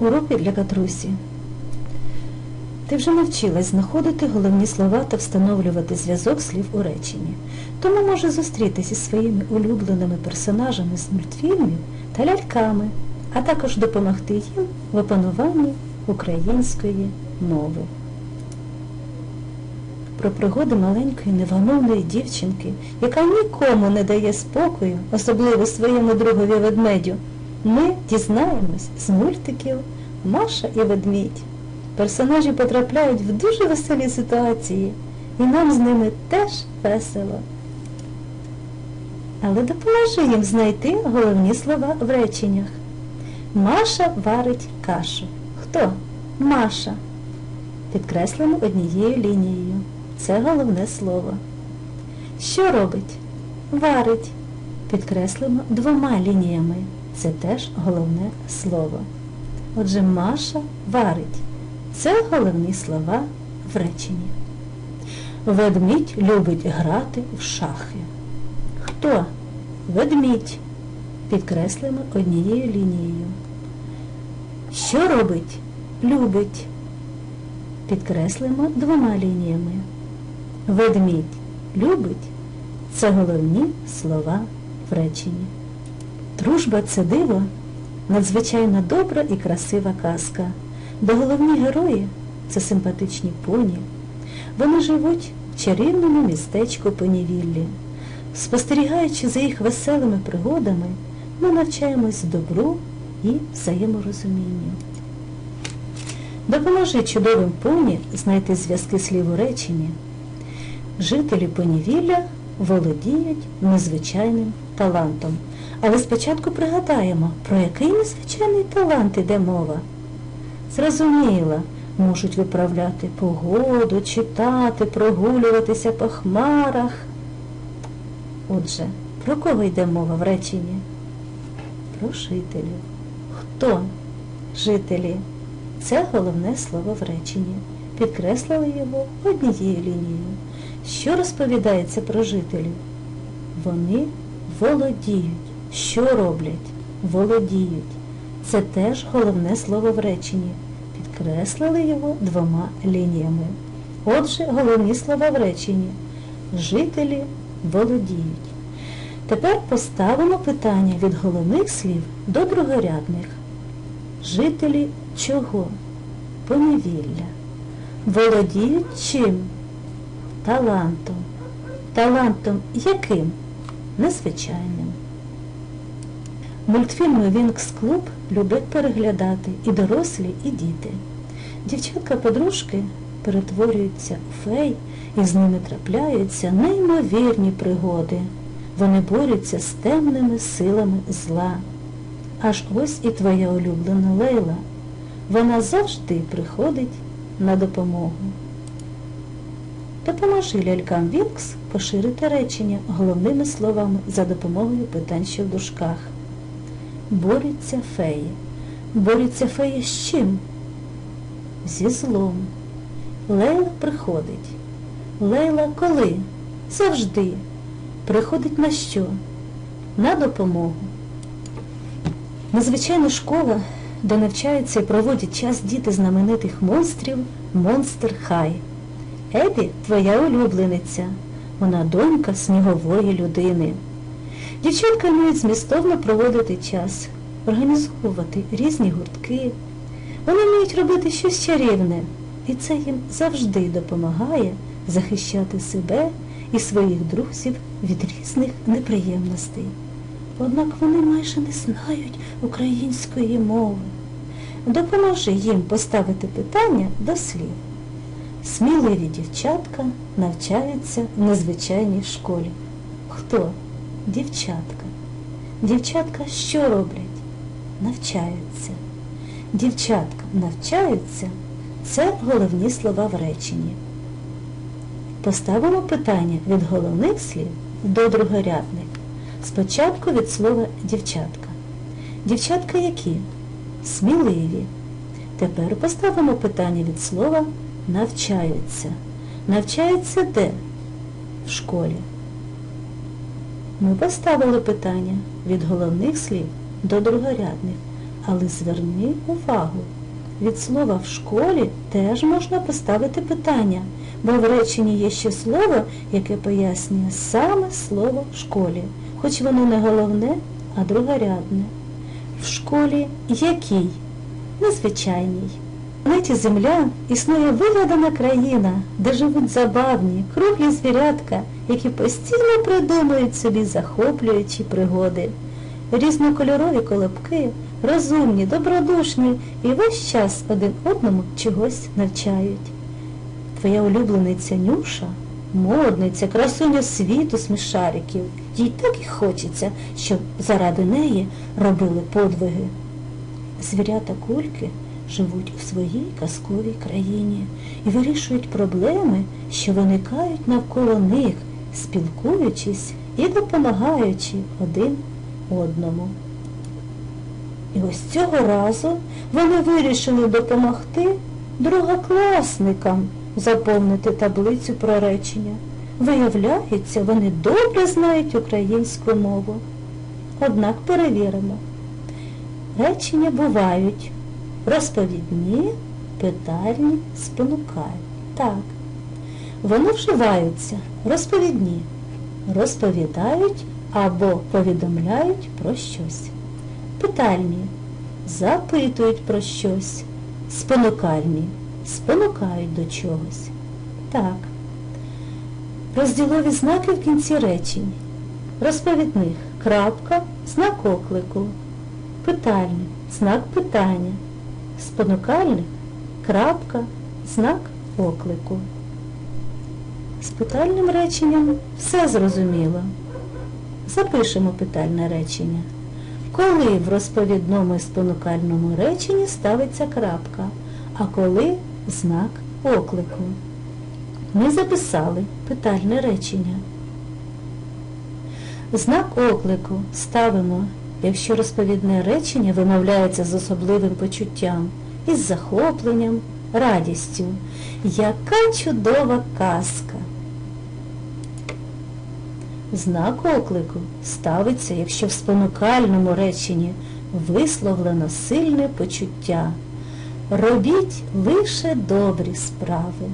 Уроки для Катрусі. Ти вже навчилась знаходити головні слова та встановлювати зв'язок слів у реченні. Тому може зустрітися із своїми улюбленими персонажами з мультфільмів та ляльками, а також допомогти їм в опануванні української мови. Про пригоди маленької невгамовної дівчинки, яка нікому не дає спокою, особливо своєму другові ведмедю, ми дізнаємось з мультиків Маша і ведмідь. Персонажі потрапляють в дуже веселі ситуації, і нам з ними теж весело. Але допоможи їм знайти головні слова в реченнях. Маша варить кашу. Хто? Маша. Підкреслимо однією лінією. Це головне слово. Що робить? Варить. Підкреслимо двома лініями. Це теж головне слово. Отже, Маша варить. Це головні слова в реченні. Ведмідь любить грати в шахи. Хто? Ведмідь. Підкреслимо однією лінією. Що робить? Любить. Підкреслимо двома лініями. Ведмідь любить це головні слова в реченні. Дружба це диво, надзвичайно добра і красива казка, де головні герої це симпатичні поні. Вони живуть в чарівному містечку Понівіллі. Спостерігаючи за їх веселими пригодами, ми навчаємось добру і взаєморозумінню. Допоможи чудовим поні знайти зв'язки слів у реченні. Жителі понівілля володіють незвичайним талантом. Але спочатку пригадаємо, про який незвичайний талант іде мова. Зрозуміло, можуть виправляти погоду, читати, прогулюватися по хмарах. Отже, про кого йде мова в реченні? Про жителів. Хто? Жителі. Це головне слово в реченні. Підкреслили його однією лінією. Що розповідається про жителів? Вони володіють. Що роблять? Володіють. Це теж головне слово в реченні. Підкреслили його двома лініями. Отже, головні слова в реченні. Жителі володіють. Тепер поставимо питання від головних слів до другорядних. Жителі чого? Поневілля. Володіють чим? Талантом. Талантом яким? Незвичайним. Мультфільми Вінкс Клуб люблять переглядати і дорослі, і діти. Дівчатка-подружки перетворюються у фей, і з ними трапляються неймовірні пригоди. Вони борються з темними силами зла. Аж ось і твоя улюблена Лейла. Вона завжди приходить на допомогу. Допоможи лялькам Вінкс поширити речення головними словами за допомогою питань, що в дужках. Борються феї. Борються феї з чим? Зі злом. Лейла приходить. Лейла коли? Завжди. Приходить на що? На допомогу. Незвичайна школа, де навчаються і проводять час діти знаменитих монстрів Монстер Хай. Ебі твоя улюблениця. Вона донька снігової людини. Дівчатка вміють змістовно проводити час, організовувати різні гуртки. Вони вміють робити щось чарівне, і це їм завжди допомагає захищати себе і своїх друзів від різних неприємностей. Однак вони майже не знають української мови. Допоможи їм поставити питання до слів. Сміливі дівчатка навчаються в незвичайній школі. Хто? Дівчатка. Дівчатка що роблять? Навчаються. Дівчатка навчаються це головні слова в реченні. Поставимо питання від головних слів до другорядних. Спочатку від слова дівчатка. Дівчатка які? Сміливі. Тепер поставимо питання від слова навчаються. Навчаються де? В школі. Ми поставили питання від головних слів до другорядних. Але зверни увагу. Від слова в школі теж можна поставити питання, бо в реченні є ще слово, яке пояснює саме слово в школі, хоч воно не головне, а другорядне. В школі який? Незвичайній. Планеті Земля існує вигадана країна, де живуть забавні, круглі звірятка, які постійно придумують собі захоплюючі пригоди. Різнокольорові колобки, розумні, добродушні і весь час один одному чогось навчають. Твоя улюблениця Нюша, модниця, красуня світу смішариків. Їй так і хочеться, щоб заради неї робили подвиги. Звірята кульки живуть у своїй казковій країні і вирішують проблеми, що виникають навколо них, спілкуючись і допомагаючи один одному. І ось цього разу вони вирішили допомогти другокласникам заповнити таблицю про речення. Виявляється, вони добре знають українську мову. Однак перевіримо. Речення бувають розповідні, питальні, спонукальні. Так. Вони вживаються розповідні, розповідають або повідомляють про щось. Питальні запитують про щось. Спонукальні спонукають до чогось. Так. Розділові знаки в кінці речень. Розповідних крапка, знак оклику. Питальних знак питання. Спонукальних крапка, знак оклику. З питальним реченням все зрозуміло. Запишемо питальне речення. Коли в розповідному і спонукальному реченні ставиться крапка, а коли знак оклику. Ми записали питальне речення. Знак оклику ставимо, якщо розповідне речення вимовляється з особливим почуттям, із захопленням, радістю. Яка чудова казка! Знак оклику ставиться, якщо в спонукальному реченні висловлено сильне почуття. Робіть лише добрі справи.